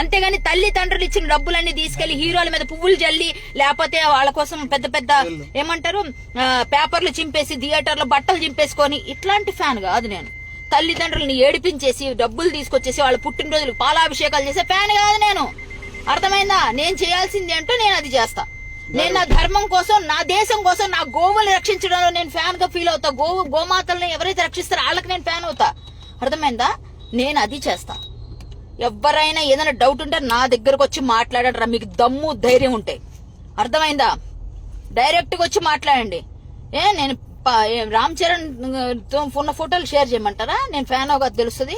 అంతేగాని తల్లి తండ్రులు ఇచ్చిన డబ్బులన్నీ తీసుకెళ్ళి హీరోల మీద పువ్వులు జల్లి లేకపోతే వాళ్ళ కోసం పెద్ద పెద్ద ఏమంటారు? పేపర్లు చింపేసి థియేటర్లో బట్టలు చింపేసుకొని ఇట్లాంటి ఫ్యాన్ కాదు నేను. తల్లిదండ్రులని ఏడిపించేసి డబ్బులు తీసుకొచ్చేసి వాళ్ళ పుట్టినరోజులు పాలాభిషేకాలు చేసే ఫ్యాన్ కాదు నేను. అర్థమైందా? నేను చేయాల్సింది ఏంటో నేను అది చేస్తా. నేను నా ధర్మం కోసం నా దేశం కోసం నా గోవుల్ని రక్షించడంలో నేను ఫ్యాన్గా ఫీల్ అవుతా. గోవు గోమాతల్ని ఎవరైతే రక్షిస్తారో వాళ్ళకి నేను ఫ్యాన్ అవుతా. అర్థమైందా? నేను అది చేస్తా. ఎవరైనా ఏదైనా డౌట్ ఉంటే నా దగ్గరకు వచ్చి మాట్లాడరా మీకు దమ్ము ధైర్యం ఉంటే. అర్థమైందా? డైరెక్ట్గా వచ్చి మాట్లాడండి. ఏ నేను రామ్ చరణ్తో ఉన్న ఫోటోలు షేర్ చేయమంటారా? నేను ఫ్యాన్ అవగా తెలుస్తుంది.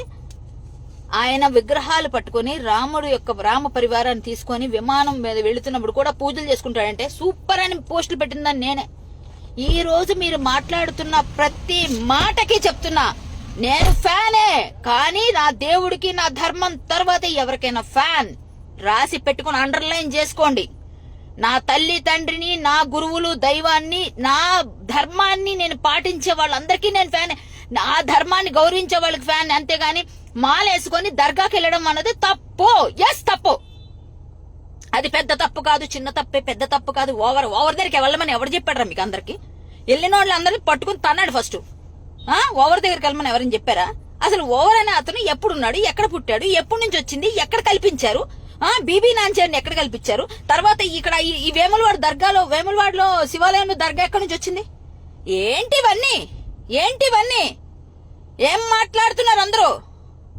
ఆయన విగ్రహాలు పట్టుకొని రాముడు యొక్క రామ పరివారాన్ని తీసుకొని విమానం మీద వెళుతున్నప్పుడు కూడా పూజలు చేసుకుంటాడంటే సూపర్ అని పోస్టులు పెట్టిందని నేనే. ఈ రోజు మీరు మాట్లాడుతున్న ప్రతి మాటకి చెప్తున్నా. నేను ఫ్యానే కానీ నా దేవుడికి నా ధర్మం తర్వాత ఎవరికైనా ఫ్యాన్. రాసి పెట్టుకుని అండర్లైన్ చేసుకోండి. నా తల్లి తండ్రిని నా గురువులు దైవాన్ని నా ధర్మాన్ని నేను పాటించే వాళ్ళందరికీ నేను ఫ్యాన్. నా ధర్మాన్ని గౌరవించే వాళ్ళకి ఫ్యాన్ అంతేగాని మాలేసుకొని దర్గాకి వెళ్ళడం అన్నది తప్పు. ఎస్ తప్పు. అది పెద్ద తప్పు కాదు చిన్న తప్పే పెద్ద తప్పు కాదు. ఓవర్ ఓవర్ దగ్గరికి వెళ్ళమని ఎవరు చెప్పాడు మీకు అందరికి? వెళ్ళిన వాళ్ళందరినీ పట్టుకుని తన్నాడు ఫస్ట్ ఓవర్ దగ్గరికి వెళ్ళమని ఎవరని చెప్పారా? అసలు ఓవర్ అనే అతను ఎప్పుడున్నాడు? ఎక్కడ పుట్టాడు? ఎప్పటి నుంచి వచ్చింది? ఎక్కడ కల్పించారు? ఆ? బీబీ నాంచారిని ఎక్కడ కల్పించారు? తర్వాత ఇక్కడ ఈ- ఈ వేములవాడ దర్గాలో వేములవాడలో శివాలయంలో దర్గా ఎక్కడి నుంచి వచ్చింది? ఏంటి ఇవన్నీ? ఏంటి ఇవన్నీ? ఏం మాట్లాడుతున్నారు అందరూ?